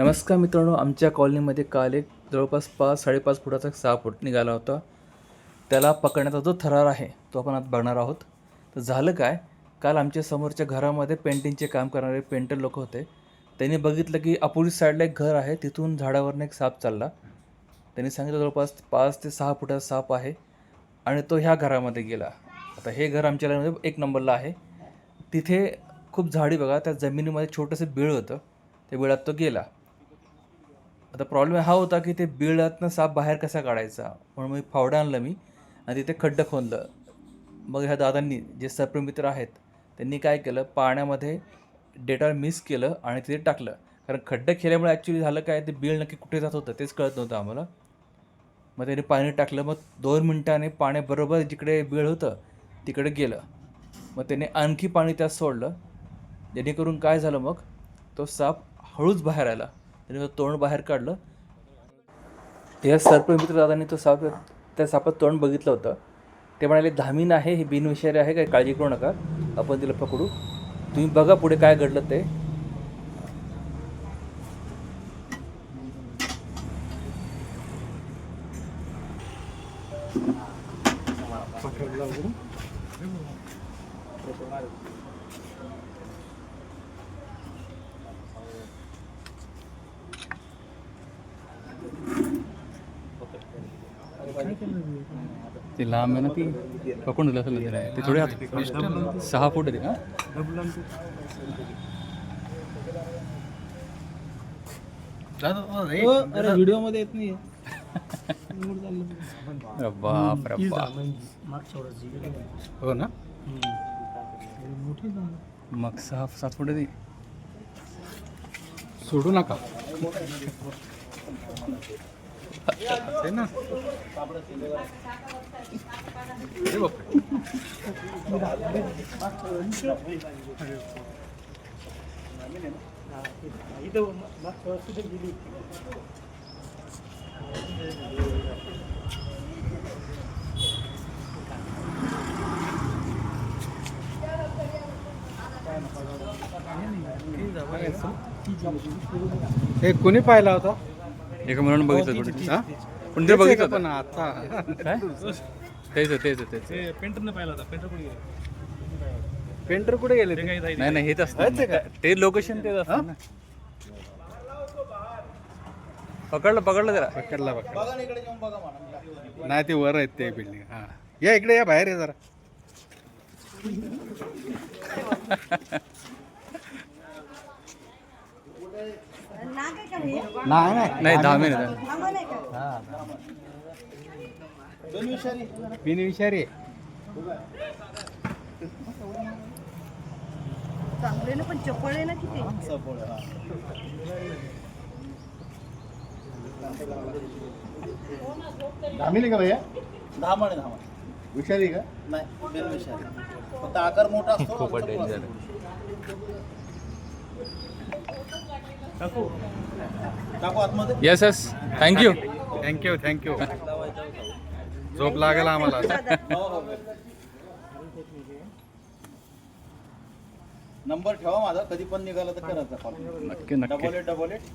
नमस्कार मित्रांनो आमच्या कॉलनीमध्ये काल एक जवळपास पाच साडेपाच फुटाचा एक साप निघाला होता. त्याला पकडण्याचा जो थरार आहे तो आपण आता बघणार आहोत. तर झालं काय? काल आमच्या समोरच्या घरामध्ये पेंटिंगचे काम करणारे पेंटर लोक होते. त्यांनी बघितलं की अपोजिट साईडला एक घर आहे तिथून झाडावरनं एक साप चालला. त्यांनी सांगितलं जवळपास पाच ते सहा फुटाचा साप आहे आणि तो ह्या घरामध्ये गेला. आता हे घर आमच्या लाईनमध्ये एक नंबरला आहे. तिथे खूप झाडी बघा त्या जमिनीमध्ये छोटंसं बीळ होतं. त्या बिळात तो गेला. आता प्रॉब्लेम हा होता की ते बिळातनं साप बाहेर कसा काढायचा? म्हणून मी फावडं आणलं मी आणि तिथे खड्डं खोदलं. मग ह्या दादांनी जे सर्पमित्र आहेत त्यांनी काय केलं? पाण्यामध्ये डेटॉल मिस केलं आणि तिथे टाकलं. कारण खड्डं केल्यामुळे ॲक्च्युली झालं काय? ते बीळ नक्की कुठे जात होतं तेच कळत नव्हतं आम्हाला. मग त्यांनी पाणी टाकलं. मग दोन मिनटाने पाण्याबरोबर जिकडे बीळ होतं तिकडे गेलं. मग त्याने आणखी पाणी त्यात सोडलं. जेणेकरून काय झालं मग? तो साप हळूच बाहेर आला. त्याने तोंड बाहेर काढलं. या सर्पमित्र दादांनी तो साप त्या सापात तोंड बघितलं होतं. ते म्हणाले धामीन आहे हे बिनविषारी आहे काही काळजी करू नका. आपण तिला पकडू. तुम्ही बघा पुढे काय घडलं ते. ती लांब आहे ना ती. पकडून दिलं असेल ना तिला. ते थोडे आत- सहा फूट आहे ते का अरे व्हिडिओमध्ये येत नाही बाप रे बाप. हो ना? मग सहा सात फूट ती. सोडू नका. आहे ना अरे बापरे. हे कोणी पाहिला होता एका मुलानं बघितलं थोडं हा? पण ते बघितलं पण होतं. आता? काय? तेच तेच तेच पाहिला होता पेंटर कुठे गेले? पेंटर कुठे गेले ते? ते? काही नाही नाही हेच असतं. हेच आहे का? ते लोकेशन तेच असतं ना. पकडलं पकडलं जरा. पकडला पकडला. नाही ते वर आहेत ते बिल्डिंग हा. या इकडे या बाहेर या जरा. नाही नाही. नाही दहा मिनिट. बिनविषारी चांगले ना पण चपळ आहे ना किती? धामिली का भैया? दहा माणे दहा माणे विषारी का? नाही बिनविषारी फक्त आकार मोठा असतो खूप ना, danger yes yes thank you thank you thank you झोप लागेल आम्हाला. नंबर ठेवा माझा. कधी पण निघाला तर करायचा कॉल नक्की डबल नक्की एट डबल एट